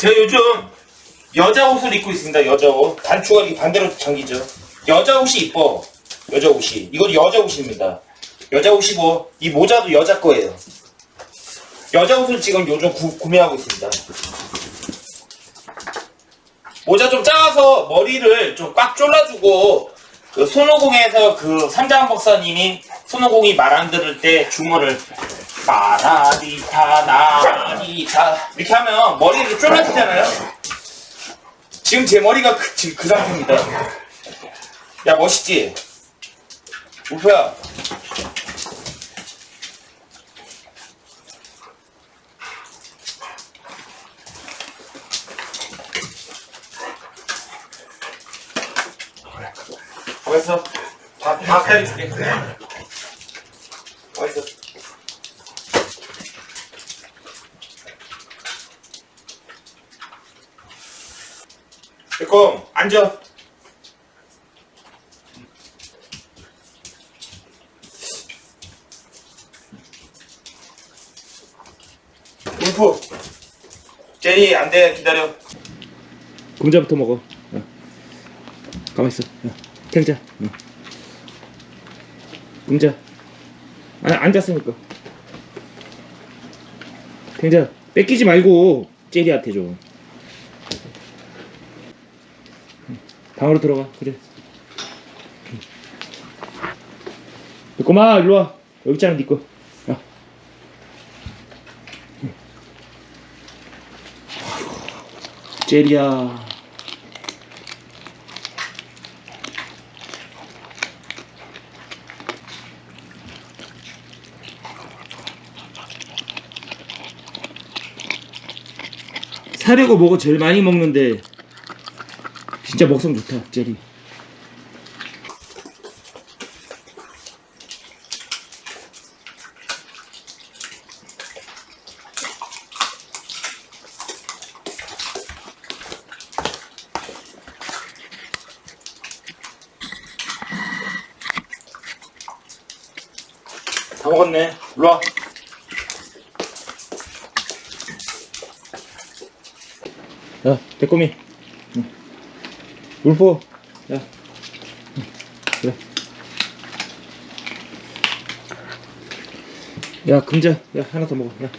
제가 요즘 여자 옷을 입고 있습니다. 여자 옷. 단추가 반대로 잠기죠. 여자 옷이 이뻐. 여자 옷이. 이건 여자 옷입니다. 여자 옷이고 이 모자도 여자 거예요. 여자 옷을 지금 요즘 구, 구매하고 있습니다. 모자 좀 작아서 머리를 좀 꽉 졸라주고 그 손오공에서 그 삼장 박사님이 손오공이 말 안 들을 때 주문을 마라리타 나리타 이렇게 하면 머리가 이렇게 졸라지잖아요. 지금 제 머리가 그, 지금 그 상태입니다. 야 멋있지? 우표야 어딨어? 다, 다 칼줄게 어딨어? 됐고 앉아 울프 제리 안 돼 기다려 금자부터 먹어. 어. 가만 있어. 어. 탱자. 어. 금자. 아, 앉았으니까. 탱자. 뺏기지 말고 제리한테 줘. 방으로 들어가. 그래. 꼬마 일로 와. 여기 있잖아 네 거. 야. 제리야. 사려고 뭐가 제일 많이 먹는데 진짜 먹성 좋다 제리. 다 먹었네. 일로와. 야 대꼬미 응. 울포. 야. 응. 그래. 야 금자. 야 하나 더 먹어. 야.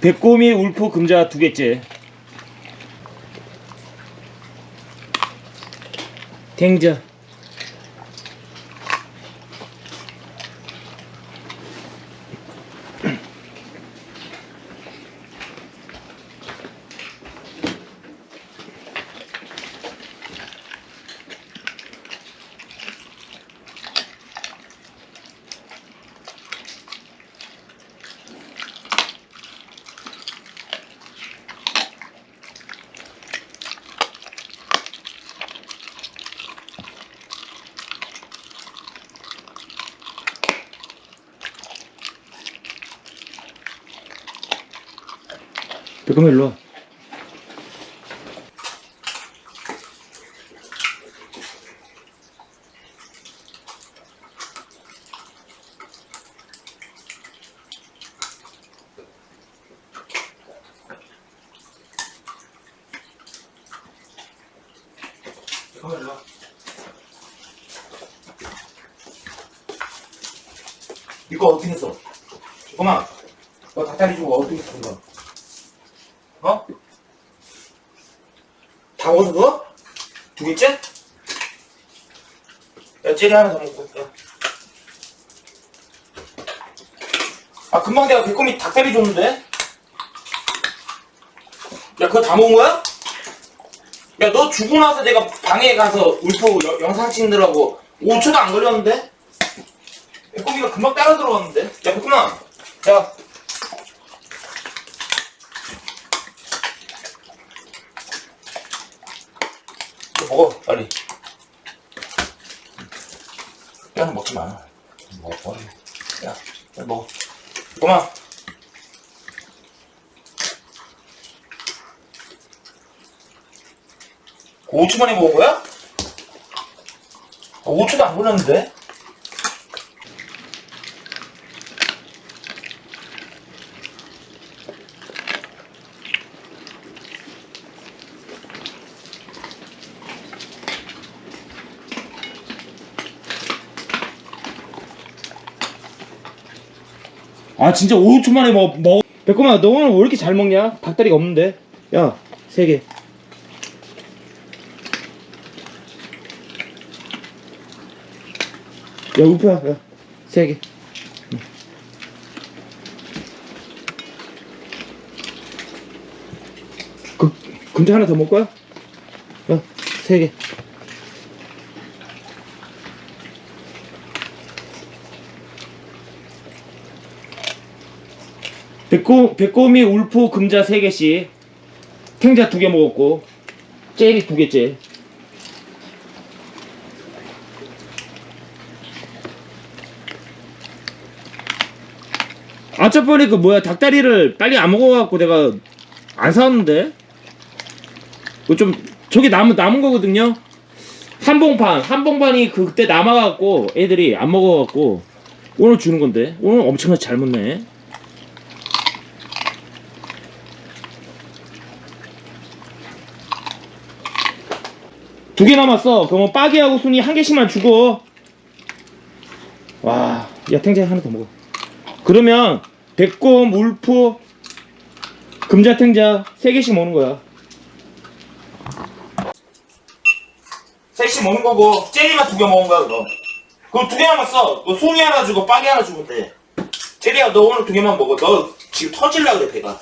백꼬미 울포 금자 두 개째. 탱자 백꼬미 일로 와 이거 어떻게 했어? 잠깐만 너 닭다리 주고 어떻게 했어? 어? 다 먹어서 그거? 두 개째? 야 젤리 하나 더 먹고 야. 아 금방 내가 개꼬미 닭다리 줬는데? 야 그거 다 먹은 거야? 야너 주고 나서 내가 방에 가서 울프 여- 영상 찍느라고 5초도 안 걸렸는데? 개꼬미가 금방 따라 들어왔는데? 야 백구만 야 먹어 빨리. 야는 먹지 마. 먹어. 야 빨리 먹어. 5초 만에 먹은 거야? 아, 5초도 안 걸렸는데? 아 진짜 5초 만에 먹 먹. 백곰아 너 오늘 왜 이렇게 잘 먹냐? 닭다리가 없는데. 야, 세 개. 야, 우표야, 야, 세 개. 응. 그, 근데 하나 더 먹을 거야? 야, 세 개. 백곰, 백곰이 울프 금자 세개씩 탱자 두개 먹었고 젤이 두 개째 아차번에 그 뭐야 닭다리를 빨리 안 먹어갖고 내가 안 사왔는데? 그좀 저게 남은 남은 거거든요? 한 봉판 한 봉판이 그- 그때 남아갖고 애들이 안 먹어갖고 오늘 주는 건데? 오늘 엄청나게 잘 먹네 두 개 남았어. 그러면 빠기하고 순이 한 개씩만 주고. 와, 야 탱자 하나 더 먹어. 그러면 백곰, 울프, 금자 탱자 세 개씩 먹는 거야. 셋이 먹는 거고 젤리만 두 개 먹은 거야 그럼 그럼 두 개 남았어 너 송이 하나 주고 빠기 하나 주면 돼 젤리야 너 오늘 두 개만 먹어 너 지금 터질라 그래 배가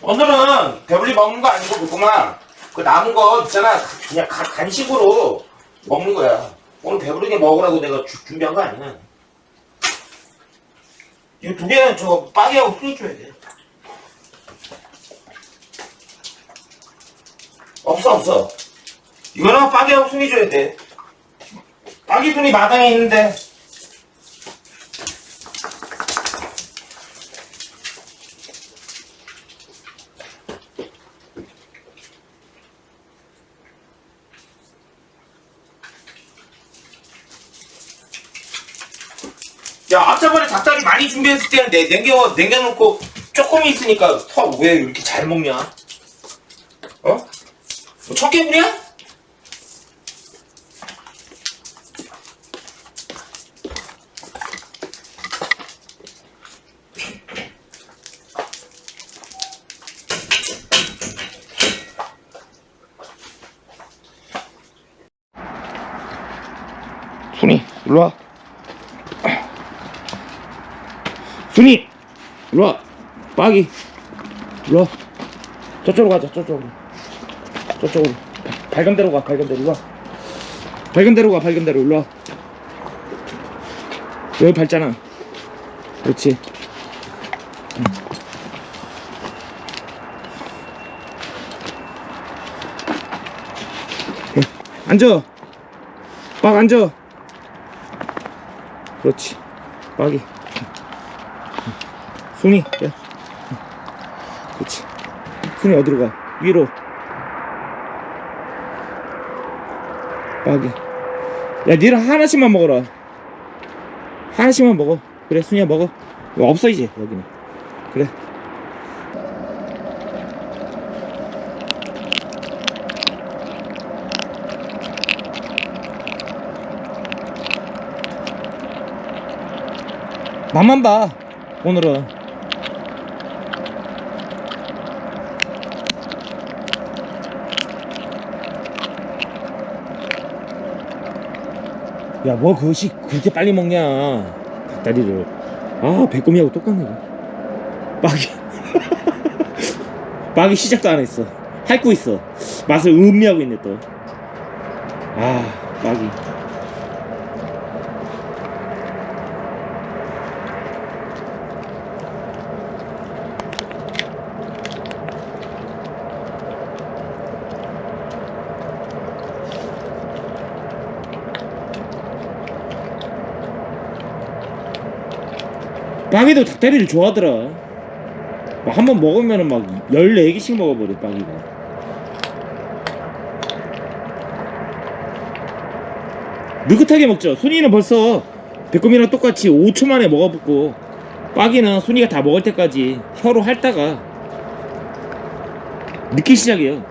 오늘은 배불리 먹는 거 아니고 그구만 그 남은 거 있잖아. 그냥 가- 간식으로 먹는 거야. 오늘 배부르게 먹으라고 내가 주- 준비한 거 아니야. 이두 개는 저 빠기하고 술이 줘야 돼. 없어 없어. 이거는 빠기하고 순이 줘야 돼. 빠기 순이 마당에 있는데 야 앞저번에 닭다리 많이 준비했을 때는 내, 냉겨, 냉겨놓고 조금 있으니까 턱왜 이렇게 잘 먹냐 어? 뭐 청개구리야? 순이, 일로 와. 순이, 일로 와. 빠기, 일로 와. 저쪽으로 가자, 저쪽으로. 저쪽으로. 바- 발견대로 가, 발견대로. 일로 와. 발견대로 가, 발견대로. 일로 와. 여기 밟잖아. 그렇지. 응. 응. 앉아. 빡 앉아. 그렇지. 빡이. 순이. 야. 그렇지. 순이 어디로 가? 위로. 빡이. 야, 니랑 하나씩만 먹어라. 하나씩만 먹어. 그래, 순이야 먹어. 없어 이제 여기는. 그래. 맛만 봐. 오늘은. 야, 뭐 그것이 그렇게 빨리 먹냐. 닭다리를. 아, 배꼽이하고 똑같네. 빠기. 빠기 시작도 안 했어. 핥고 있어. 맛을 음미하고 있네, 또. 아, 빠기. 빠기도 닭다리를 좋아하더라. 막한번 먹으면은 막 14개씩 먹어버려, 빠기가. 느긋하게 먹죠. 순이는 벌써 배꼽이랑 똑같이 5초 만에 먹어붙고, 빠기는 순이가 다 먹을 때까지 혀로 핥다가 늦게 시작해요.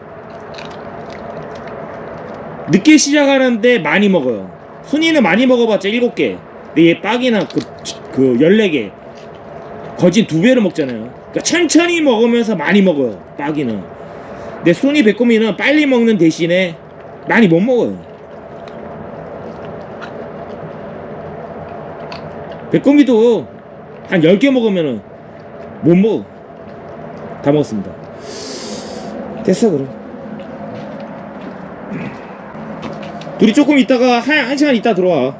늦게 시작하는데 많이 먹어요. 순이는 많이 먹어봤자 7개. 근데 얘 빠기나 그 그 14개 거진 두 배를 먹잖아요. 그러니까 천천히 먹으면서 많이 먹어요 빠기는. 근데 순이 베꼬미는 빨리 먹는 대신에 많이 못 먹어요. 베꼬미도 한 10개 먹으면은 못 먹어. 다 먹었습니다. 됐어 그럼. 둘이 조금 있다가 한, 한 시간 있다 들어와